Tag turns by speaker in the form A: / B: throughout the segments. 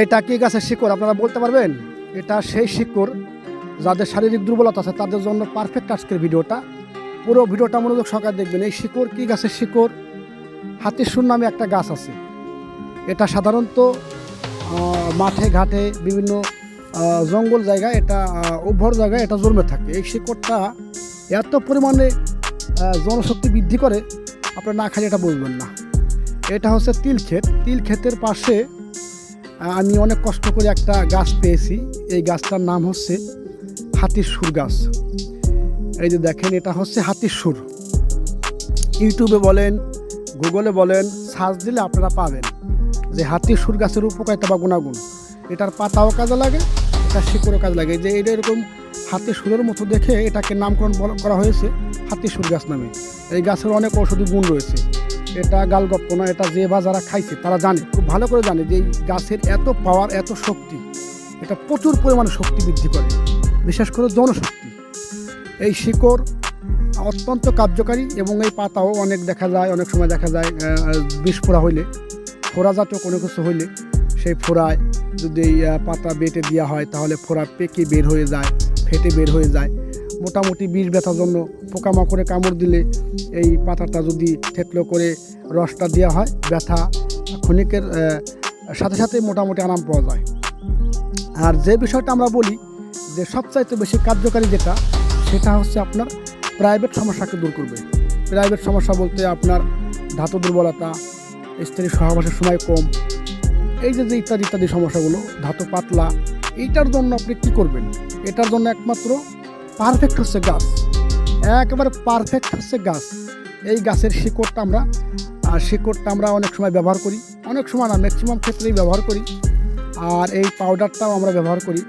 A: এটা কি গাছের শিকড়? আপনারা বলতে পারবেন? এটা সেই শিকড় যাদের শারীরিক দুর্বলতা আছে, তাদের জন্য পারফেক্ট আজকের ভিডিওটা। পুরো ভিডিওটা মনোযোগ সহকারে দেখবেন, এই শিকড় কি গাছের শিকড়? হাতিসুর নামে একটা গাছ আছে। এটা সাধারণত মাঠে, ঘাটে, বিভিন্ন জঙ্গল জায়গায় এটা উর্বর জায়গায় এটা জন্মে থাকে। এই শিকড়টা এত পরিমাণে জনশক্তি বৃদ্ধি করে, আপনারা না খালি এটা বুঝবেন না। এটা হচ্ছে তিল ক্ষেত। তিল ক্ষেতের পাশে আমি অনেক কষ্ট করে একটা গাছ পেয়েছি। এই গাছটার নাম হচ্ছে হাতির সুর গাছ। এই যে দেখেন, এটা হচ্ছে হাতির সুর ইউটিউবে বলেন, গুগলে বলেন, সার্চ দিলে আপনারা পাবেন যে হাতির সুর গাছের উপকারিতা বা গুণাগুণ। এটার পাতাও কাজে লাগে এটার শিকড়ও কাজে লাগে। যে এটা এরকম হাতির সুরের মতো দেখে এটাকে নামকরণ করা হয়েছে হাতির সুর গাছ নামে। এই গাছের অনেক ঔষধি গুণ রয়েছে। এটা গালগপ্প না, এটা যে বা যারা খাইছে, তারা জানে, খুব ভালো করে জানে যে এই গাছের এত পাওয়ার এত শক্তি, এটা প্রচুর পরিমাণে শক্তি বৃদ্ধি করে, বিশেষ করে জনশক্তি। এই শিকড় অত্যন্ত কার্যকারী এবং এই পাতাও অনেক দেখা যায়, অনেক সময় দেখা যায় বিষ ফোড়া হইলে ফোড়া জাতীয় কোনো কিছু হইলে, সেই ফোড়ায় যদি পাতা বেটে দেওয়া হয়, তাহলে ফোড়া পেকে বের হয়ে যায়, ফেটে বের হয়ে যায়। মোটামুটি বিষ ব্যথার জন্য পোকামাকড়ে কামড় দিলে এই পাতাটা যদি থেতলো করে রসটা দেওয়া হয়, ব্যথা ক্ষণিকের সাথে সাথে মোটামুটি আরাম পাওয়া যায়। আর যে বিষয়টা আমরা বলি যে সবচাইতে বেশি কার্যকারী যেটা, সেটা হচ্ছে আপনার প্রাইভেট সমস্যাকে দূর করবে। প্রাইভেট সমস্যা বলতে আপনার ধাতু দুর্বলতা, স্ত্রী সহবাসের সময় কম, এই যে যে ইত্যাদি ইত্যাদি সমস্যাগুলো, ধাতু পাতলা এইটার জন্য আপনি কি করবেন? এটার জন্য একমাত্র পারফেক্ট হচ্ছে গাছ। একেবারে পারফেক্ট হচ্ছে গাছ। এই গাছের শিকড়টা আমরা, আর শিকড়টা আমরা অনেক সময় ব্যবহার করি। অনেক সময় না ম্যাক্সিমাম ক্ষেত্রেই ব্যবহার করি। আর এই পাউডারটাও আমরা ব্যবহার করি।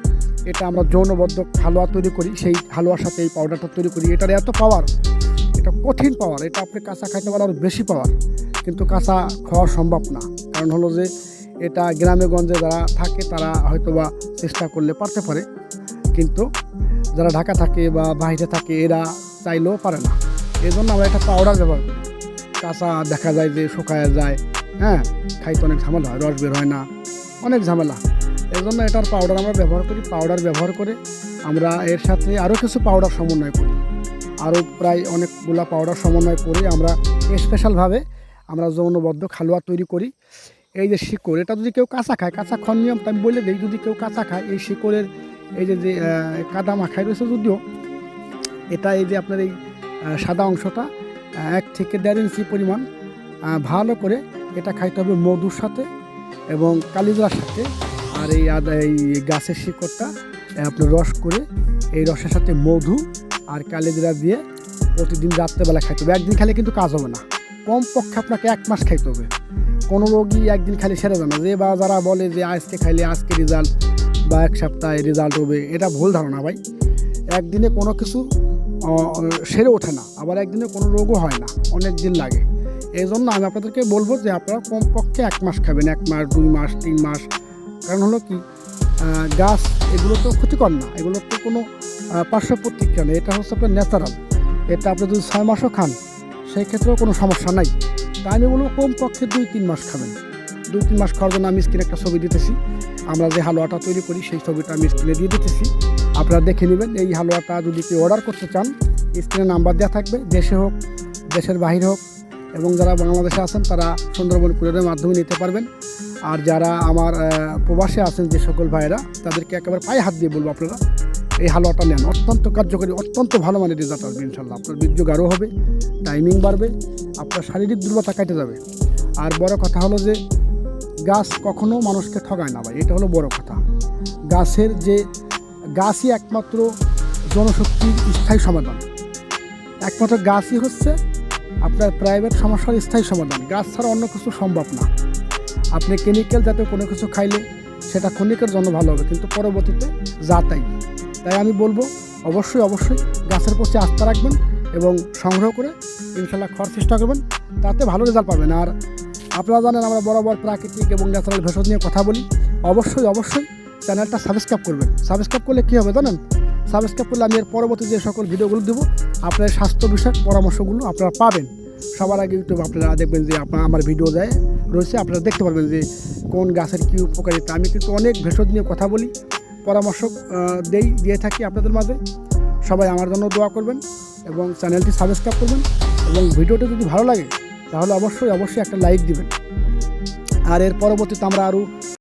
A: এটা আমরা যৌনবদ্ধ হালুয়া তৈরি করি। সেই হালুয়ার সাথে এই পাউডারটা তৈরি করি। এটার এত পাওয়ার এটা কঠিন পাওয়ার এটা আপনি কাঁচা খাইতে পারেন আরও বেশি পাওয়ার কিন্তু কাঁচা খাওয়া সম্ভব না। কারণ হলো যে, এটা গ্রামে গঞ্জে যারা থাকে, তারা হয়তো বা চেষ্টা করলে পারতে পারে। কিন্তু যারা ঢাকা থাকে বা বাইরে থাকে, এরা চাইলেও পারে না। এই জন্য আমরা একটা পাউডার ব্যবহার করি। কাঁচা দেখা যায় যে শুকায় যায় হ্যাঁ? খাইতে অনেক ঝামেলা হয়, রস বের হয় না, অনেক ঝামেলা। এই জন্য এটার পাউডার আমরা ব্যবহার করি পাউডার ব্যবহার করে আমরা এর সাথে আরও কিছু পাউডার সমন্বয় করি। আরও প্রায় অনেকগুলা পাউডার সমন্বয় করে আমরা স্পেশালভাবে আমরা যৌনবদ্ধ খালুয়া তৈরি করি। এই যে শিকড়, এটা যদি কেউ কাঁচা খায়, কাঁচা খাওয়ার নিয়মটা আমি বলে দিই, যদি কেউ কাঁচা খায়, এই শিকড়ের এই যে যে কাদা মাখায় রয়েছে যদিও, এটা এই যে আপনার এই সাদা অংশটা এক থেকে দেড় ইঞ্চি পরিমাণ ভালো করে এটা খাইতে হবে মধুর সাথে এবং কালিজার সাথে। আর এই আদা, এই গাছের শিকড়টা আপনার রস করে এই রসের সাথে মধু আর কালিজিরা দিয়ে প্রতিদিন রাত্রেবেলা খাইতে হবে। একদিন খাইলে কিন্তু কাজ হবে না। কমপক্ষে আপনাকে এক মাস খাইতে হবে। কোনো রোগী একদিন খালি সেরে না। যে বা যারা বলে যে, আজকে খাইলে আজকে রেজাল্ট বা এক সপ্তাহে রেজাল্ট হবে, এটা ভুল ধারণা ভাই। একদিনে কোনো কিছু সেরে ওঠে না, আবার একদিনে কোনো রোগও হয় না, অনেক দিন লাগে। এই জন্য আমি আপনাদেরকে বলব যে আপনারা কমপক্ষে এক মাস খাবেন, এক মাস, দুই মাস, তিন মাস। কারণ হলো কি গাছ এগুলো তো ক্ষতিকর না, এগুলো তো কোনো পার্শ্ব প্রতিক্রিয়া নেই, এটা হচ্ছে আপনার ন্যাচারাল এটা আপনি যদি ছয় মাসও খান, সেই ক্ষেত্রেও কোনো সমস্যা নাই। তাই আমি বলব কমপক্ষে দুই, তিন মাস খাবেন। দুই, তিন মাস খাওয়ার জন্য আমি স্ক্রিনে একটা ছবি দিতেছি। আমরা যে হালুয়াটা তৈরি করি, সেই ছবিটা আমি স্ক্রিনে দিয়ে দিতেছি। আপনারা দেখে নেবেন, এই হালুয়াটা যদি কেউ অর্ডার করতে চান, স্ক্রিনে নাম্বার দেওয়া থাকবে, দেশে হোক, দেশের বাহিরে হোক, এবং যারা বাংলাদেশে আছেন, তারা সুন্দরবন কুরিয়ারের মাধ্যমে নিতে পারবেন। আর যারা আমার প্রবাসে আছেন যে সকল ভাইয়েরা, তাদেরকে একেবারে পায়ে হাত দিয়ে বলব আপনারা, এই হালুয়াটা নেন। অত্যন্ত কার্যকরী, অত্যন্ত ভালো মানের রেজাল্ট আসবে ইনশাল্লাহ আপনার বীর্য গাঢ় হবে টাইমিং বাড়বে, আপনার শারীরিক দুর্বলতা কেটে যাবে। আর বড় কথা হলো যে গাছ কখনো মানুষকে ঠগায় না ভাই, এটা হলো বড় কথা। গাছের যে, গাছই একমাত্র জনশক্তির স্থায়ী সমাধান। একমাত্র গাছই হচ্ছে আপনার প্রাইভেট সমস্যার স্থায়ী সমাধান। গাছ ছাড়া অন্য কিছু সম্ভব না। আপনি কেমিক্যাল জাতীয় কোনো কিছু খাইলে সেটা ক্ষণিকের জন্য ভালো হবে, কিন্তু পরবর্তীতে যা তাই। তাই আমি বলব, অবশ্যই অবশ্যই গাছের প্রতি আস্থা রাখবেন এবং সংগ্রহ করে ইনশাল্লাহ খাওয়ার চেষ্টা করবেন, তাতে ভালো রেজাল্ট পাবেন। আর আপনারা জানেন আমরা বরাবর প্রাকৃতিক এবং ন্যাচারাল ভেষজ নিয়ে কথা বলি। অবশ্যই অবশ্যই চ্যানেলটা সাবস্ক্রাইব করবেন। সাবস্ক্রাইব করলে কী হবে জানেন? সাবস্ক্রাইব করলে আমি এর পরবর্তী যে সকল ভিডিওগুলো দেবো, আপনার স্বাস্থ্য বিষয়ক পরামর্শগুলো আপনারা পাবেন। সবার আগে ইউটিউব আপনারা দেখবেন যে আপনার, আমার ভিডিও দেয় রয়েছে, আপনারা দেখতে পারবেন যে কোন গাছের কী উপকারিতা। আমি কিন্তু অনেক ভেষজ নিয়ে কথা বলি, পরামর্শ দেই, দিয়ে থাকি আপনাদের মাঝে। সবাই আমার জন্য দোয়া করবেন এবং চ্যানেলটি সাবস্ক্রাইব করবেন এবং ভিডিওটি যদি ভালো লাগে তাহলে অবশ্যই অবশ্যই একটা লাইক দিবেন। আর এর পরবর্তীতে আমরা আরও